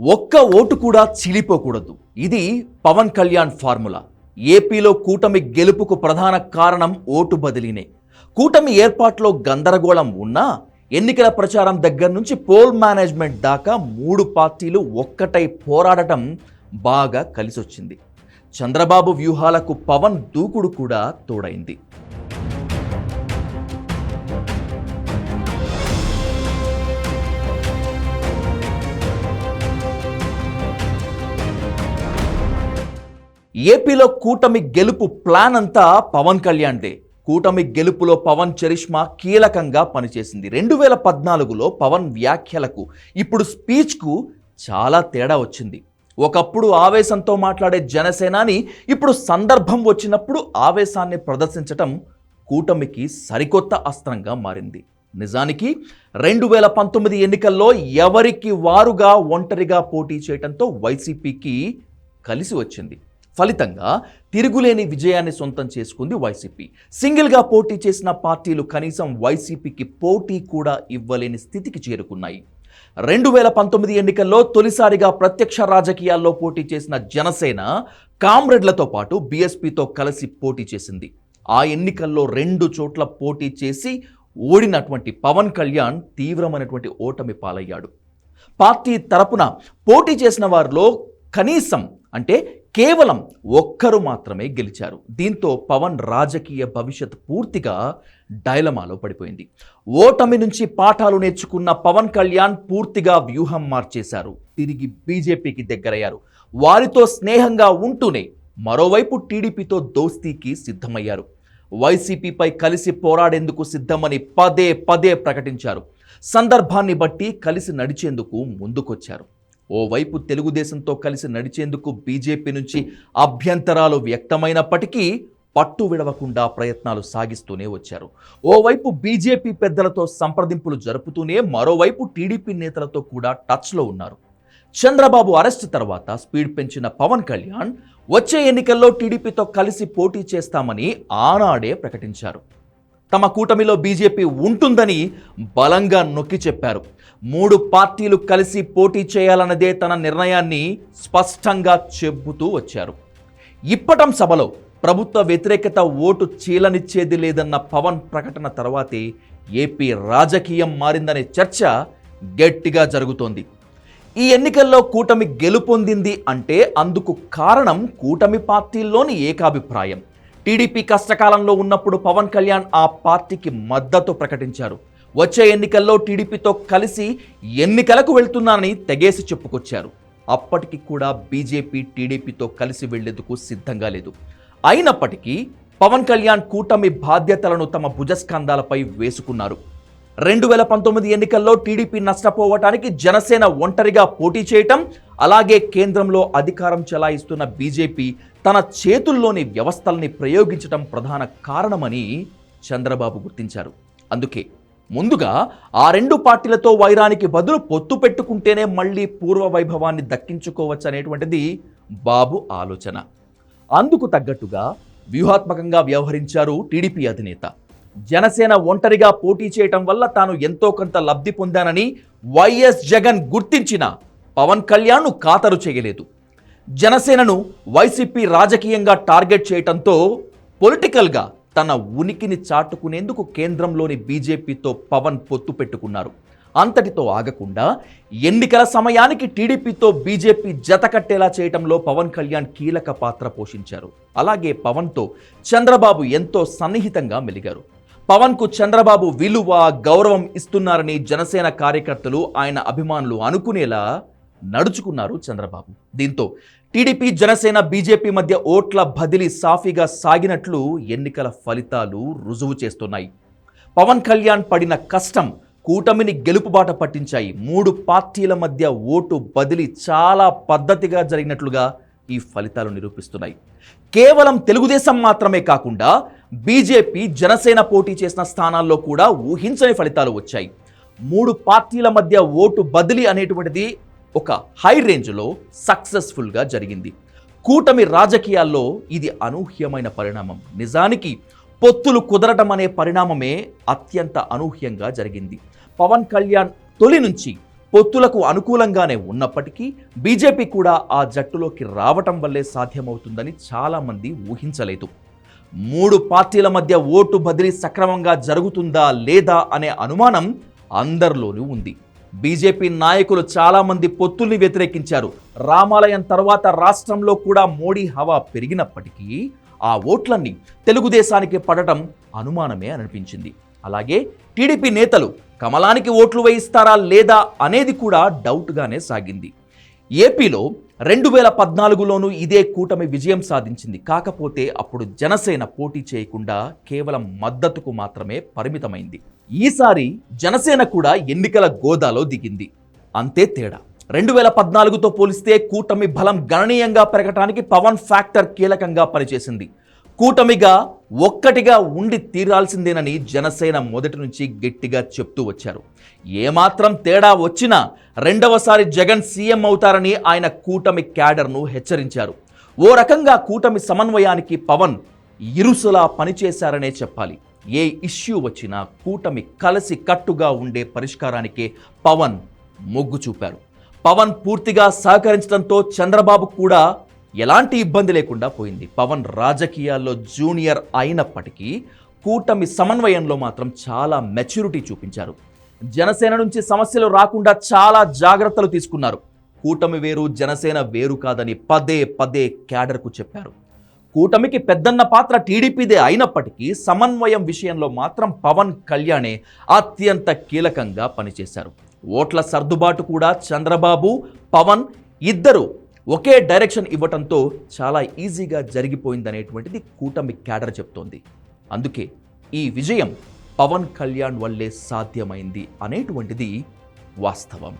ఒక్క ఓటు కూడా చీలిపోకూడదు. ఇది పవన్ కళ్యాణ్ ఫార్ములా. ఏపీలో కూటమి గెలుపుకు ప్రధాన కారణం ఓటు బదిలీనే. కూటమి ఏర్పాట్లో గందరగోళం ఉన్నా ఎన్నికల ప్రచారం దగ్గర నుంచి పోల్ మేనేజ్మెంట్ దాకా మూడు పార్టీలు ఒక్కటై పోరాడటం బాగా కలిసొచ్చింది. చంద్రబాబు వ్యూహాలకు పవన్ దూకుడు కూడా తోడైంది. ఏపీలో కూటమి గెలుపు ప్లాన్ అంతా పవన్ కళ్యాణ్దే కూటమి గెలుపులో పవన్ చరిష్మా కీలకంగా పనిచేసింది. రెండు వేల పద్నాలుగులో పవన్ వ్యాఖ్యలకు ఇప్పుడు స్పీచ్కు చాలా తేడా వచ్చింది. ఒకప్పుడు ఆవేశంతో మాట్లాడే జనసేనాని ఇప్పుడు సందర్భం వచ్చినప్పుడు ఆవేశాన్ని ప్రదర్శించటం కూటమికి సరికొత్త అస్త్రంగా మారింది. నిజానికి రెండు వేల పంతొమ్మిది ఎన్నికల్లో ఎవరికి వారుగా ఒంటరిగా పోటీ చేయడంతో వైసీపీకి కలిసి వచ్చింది. ఫలితంగా తిరుగులేని విజయాన్ని సొంతం చేసుకుంది వైసీపీ. సింగిల్గా పోటీ చేసిన పార్టీలు కనీసం వైసీపీకి పోటీ కూడా ఇవ్వలేని స్థితికి చేరుకున్నాయి. రెండు వేల పంతొమ్మిది ఎన్నికల్లో తొలిసారిగా ప్రత్యక్ష రాజకీయాల్లో పోటీ చేసిన జనసేన కామ్రెడ్లతో పాటు బీఎస్పీతో కలిసి పోటీ చేసింది. ఆ ఎన్నికల్లో రెండు చోట్ల పోటీ చేసి ఓడినటువంటి పవన్ కళ్యాణ్ తీవ్రమైనటువంటి ఓటమి పాలయ్యాడు. పార్టీ తరపున పోటీ చేసిన వారిలో కనీసం అంటే కేవలం ఒక్కరు మాత్రమే గెలిచారు. దీంతో పవన్ రాజకీయ భవిష్యత్ పూర్తిగా డైలమాలో పడిపోయింది. ఓటమి నుంచి పాఠాలు నేర్చుకున్న పవన్ కళ్యాణ్ పూర్తిగా వ్యూహం మార్చేశారు. తిరిగి బీజేపీకి దగ్గరయ్యారు. వారితో స్నేహంగా ఉంటూనే మరోవైపు టీడీపీతో దోస్తీకి సిద్ధమయ్యారు. వైసీపీపై కలిసి పోరాడేందుకు సిద్ధమని పదే పదే ప్రకటించారు. సందర్భాన్ని బట్టి కలిసి నడిచేందుకు ముందుకొచ్చారు. ఓవైపు తెలుగుదేశంతో కలిసి నడిచేందుకు బీజేపీ నుంచి అభ్యంతరాలు వ్యక్తమైనప్పటికీ పట్టు విడవకుండా ప్రయత్నాలు సాగిస్తూనే వచ్చారు. ఓవైపు బీజేపీ పెద్దలతో సంప్రదింపులు జరుపుతూనే మరోవైపు టీడీపీ నేతలతో కూడా టచ్లో ఉన్నారు. చంద్రబాబు అరెస్ట్ తర్వాత స్పీడ్ పెంచిన పవన్ కళ్యాణ్ వచ్చే ఎన్నికల్లో టీడీపీతో కలిసి పోటీ చేస్తామని ఆనాడే ప్రకటించారు. తమ కూటమిలో బీజేపీ ఉంటుందని బలంగా నొక్కి చెప్పారు. మూడు పార్టీలు కలిసి పోటీ చేయాలన్నదే తన నిర్ణయాన్ని స్పష్టంగా చెబుతూ వచ్చారు. ఇప్పటం సభలో ప్రభుత్వ వ్యతిరేకత ఓటు చీలనిచ్చేది లేదన్న పవన్ ప్రకటన తర్వాతే ఏపీ రాజకీయం మారిందనే చర్చ గట్టిగా జరుగుతోంది. ఈ ఎన్నికల్లో కూటమి గెలుపొందింది అంటే అందుకు కారణం కూటమి పార్టీల్లోని ఏకాభిప్రాయం. టీడీపీ కష్టకాలంలో ఉన్నప్పుడు పవన్ కళ్యాణ్ ఆ పార్టీకి మద్దతు ప్రకటించారు. వచ్చే ఎన్నికల్లో టీడీపీతో కలిసి ఎన్నికలకు వెళ్తున్నానని తెగేసి చెప్పుకొచ్చారు. అప్పటికి కూడా బీజేపీ టీడీపీతో కలిసి వెళ్ళేందుకు సిద్ధంగా లేదు. అయినప్పటికీ పవన్ కళ్యాణ్ కూటమి బాధ్యతలను తమ భుజస్కంధాలపై వేసుకున్నారు. రెండు వేల పంతొమ్మిది ఎన్నికల్లో టీడీపీ నష్టపోవటానికి జనసేన ఒంటరిగా పోటీ చేయటం అలాగే కేంద్రంలో అధికారం చెలాయిస్తున్న బీజేపీ తన చేతుల్లోని వ్యవస్థల్ని ప్రయోగించటం ప్రధాన కారణమని చంద్రబాబు గుర్తించారు. అందుకే ముందుగా ఆ రెండు పార్టీలతో వైరానికి బదులు పొత్తు పెట్టుకుంటేనే మళ్ళీ పూర్వ వైభవాన్ని దక్కించుకోవచ్చు అనేటువంటిది బాబు ఆలోచన. అందుకు తగ్గట్టుగా వ్యూహాత్మకంగా వ్యవహరించారు టీడీపీ అధినేత. జనసేన ఒంటరిగా పోటీ చేయటం వల్ల తాను ఎంతో కొంత లబ్ధి పొందానని వైఎస్ జగన్ గుర్తించిన పవన్ కళ్యాణ్ను ఖాతరు చేయలేదు. జనసేనను వైసీపీ రాజకీయంగా టార్గెట్ చేయటంతో పొలిటికల్గా తన ఉనికిని చాటుకునేందుకు కేంద్రంలోని బీజేపీతో పవన్ పొత్తు పెట్టుకున్నారు. అంతటితో ఆగకుండా ఎన్నికల సమయానికి టీడీపీతో బీజేపీ జత కట్టేలా చేయటంలో పవన్ కళ్యాణ్ కీలక పాత్ర పోషించారు. అలాగే పవన్తో చంద్రబాబు ఎంతో సన్నిహితంగా మెలిగారు. పవన్కు చంద్రబాబు విలువ గౌరవం ఇస్తున్నారని జనసేన కార్యకర్తలు ఆయన అభిమానులు అనుకునేలా నడుచుకున్నారు చంద్రబాబు. దీంతో టీడీపీ జనసేన బీజేపీ మధ్య ఓట్ల బదిలీ సాఫీగా సాగినట్లు ఎన్నికల ఫలితాలు రుజువు చేస్తున్నాయి. పవన్ కళ్యాణ్ పడిన కష్టం కూటమిని గెలుపుబాట పట్టించాయి. మూడు పార్టీల మధ్య ఓటు బదిలీ చాలా పద్ధతిగా జరిగినట్లుగా ఈ ఫలితాలు నిరూపిస్తున్నాయి. కేవలం తెలుగుదేశం మాత్రమే కాకుండా బీజేపీ జనసేన పోటీ చేసిన స్థానాల్లో కూడా ఊహించని ఫలితాలు వచ్చాయి. మూడు పార్టీల మధ్య ఓటు బదిలీ అనేటువంటిది ఒక హై రేంజ్లో సక్సెస్ఫుల్గా జరిగింది. కూటమి రాజకీయాల్లో ఇది అనూహ్యమైన పరిణామం. నిజానికి పొత్తులు కుదరటం అనే పరిణామమే అత్యంత అనూహ్యంగా జరిగింది. పవన్ కళ్యాణ్ తొలి నుంచి పొత్తులకు అనుకూలంగానే ఉన్నప్పటికీ బీజేపీ కూడా ఆ జట్టులోకి రావటం వల్లే సాధ్యమవుతుందని చాలామంది ఊహించలేదు. మూడు పార్టీల మధ్య ఓటు బదిలీ సక్రమంగా జరుగుతుందా లేదా అనే అనుమానం అందరిలోనూ ఉంది. బీజేపీ నాయకులు చాలామంది పొత్తుల్ని వ్యతిరేకించారు. రామాలయం తర్వాత రాష్ట్రంలో కూడా మోడీ హవా పెరిగినప్పటికీ ఆ ఓట్లన్నీ తెలుగుదేశానికి పడటం అనుమానమే అనిపించింది. అలాగే టీడీపీ నేతలు కమలానికి ఓట్లు వేయిస్తారా లేదా అనేది కూడా డౌట్గానే సాగింది. ఏపీలో రెండు వేల పద్నాలుగులోనూ ఇదే కూటమి విజయం సాధించింది. కాకపోతే అప్పుడు జనసేన పోటీ చేయకుండా కేవలం మద్దతుకు మాత్రమే పరిమితమైంది. ఈసారి జనసేన కూడా ఎన్నికల గోదాలో దిగింది. అంతే తేడా. రెండు వేల పద్నాలుగుతో పోలిస్తే కూటమి బలం గణనీయంగా పెరగటానికి పవన్ ఫ్యాక్టర్ కీలకంగా పనిచేసింది. కూటమిగా ఒక్కటిగా ఉండి తీరాల్సిందేనని జనసేన మొదటి నుంచి గట్టిగా చెప్తూ వచ్చారు. ఏమాత్రం తేడా వచ్చినా రెండవసారి జగన్ సీఎం అవుతారని ఆయన కూటమి క్యాడర్ను హెచ్చరించారు. ఓ రకంగా కూటమి సమన్వయానికి పవన్ ఇరుసులా పనిచేశారనే చెప్పాలి. ఏ ఇష్యూ వచ్చినా కూటమి కలిసి కట్టుగా ఉండే పరిష్కారానికే పవన్ మొగ్గు చూపారు. పవన్ పూర్తిగా సహకరించడంతో చంద్రబాబు కూడా ఎలాంటి ఇబ్బంది లేకుండా పోయింది. పవన్ రాజకీయాల్లో జూనియర్ అయినప్పటికీ కూటమి సమన్వయంలో మాత్రం చాలా మెచ్యూరిటీ చూపించారు. జనసేన నుంచి సమస్యలు రాకుండా చాలా జాగ్రత్తలు తీసుకున్నారు. కూటమి వేరు జనసేన వేరు కాదని పదే పదే క్యాడర్కు చెప్పారు. కూటమికి పెద్దన్న పాత్ర టీడీపీదే అయినప్పటికీ సమన్వయం విషయంలో మాత్రం పవన్ కళ్యాణే అత్యంత కీలకంగా పనిచేశారు. ఓట్ల సర్దుబాటు కూడా చంద్రబాబు పవన్ ఇద్దరు ఒకే డైరెక్షన్ ఇవ్వటంతో చాలా ఈజీగా జరిగిపోయిందనేటువంటిది కూటమి క్యాడర్ చెప్తోంది. అందుకే ఈ విజయం పవన్ కళ్యాణ్ వల్లే సాధ్యమైంది అనేటువంటిది వాస్తవం.